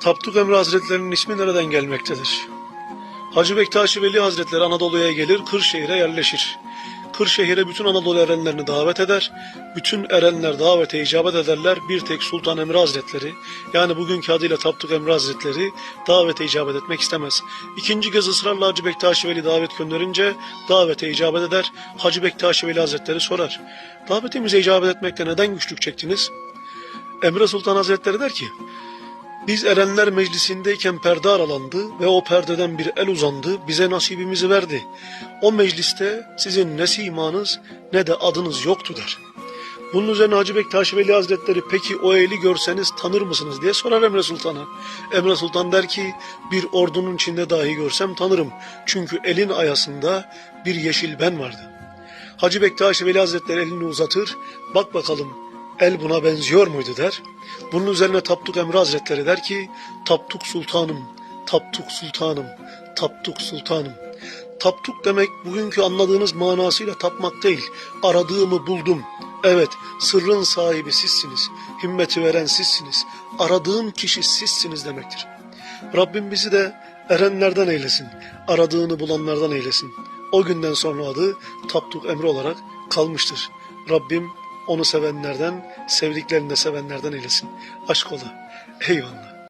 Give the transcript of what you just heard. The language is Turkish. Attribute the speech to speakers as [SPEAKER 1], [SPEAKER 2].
[SPEAKER 1] Tapduk Emre Hazretlerinin ismi nereden gelmektedir? Hacı Bektaşi Veli Hazretleri Anadolu'ya gelir, Kırşehir'e yerleşir. Kırşehir'e bütün Anadolu erenlerini davet eder. Bütün erenler davete icabet ederler. Bir tek Sultan Emre Hazretleri, yani bugünkü adıyla Tapduk Emre Hazretleri davete icabet etmek istemez. İkinci kez ısrarla Hacı Bektaşi Veli davet gönderince davete icabet eder. Hacı Bektaşi Veli Hazretleri sorar. Davetimize icabet etmekte neden güçlük çektiniz? Emre Sultan Hazretleri der ki, biz erenler meclisindeyken perde aralandı ve o perdeden bir el uzandı, bize nasibimizi verdi. O mecliste sizin ne simanız ne de adınız yoktu der. Bunun üzerine Hacı Bektaş Veli Hazretleri peki o eli görseniz tanır mısınız diye sorar Emre Sultan'a. Emre Sultan der ki bir ordunun içinde dahi görsem tanırım. Çünkü elin ayasında bir yeşil ben vardı. Hacı Bektaş Veli Hazretleri elini uzatır, bak bakalım el buna benziyor muydu der. Bunun üzerine Tapduk Emre Hazretleri der ki, Tapduk Sultanım, Tapduk Sultanım, Tapduk Sultanım. Tapduk demek bugünkü anladığınız manasıyla tapmak değil, aradığımı buldum. Evet, sırrın sahibi sizsiniz, himmeti veren sizsiniz, aradığım kişi sizsiniz demektir. Rabbim bizi de erenlerden eylesin, aradığını bulanlardan eylesin. O günden sonra adı Tapduk Emre olarak kalmıştır. Rabbim onu sevenlerden, sevdiklerini de sevenlerden eylesin. Aşk ola. Eyvallah.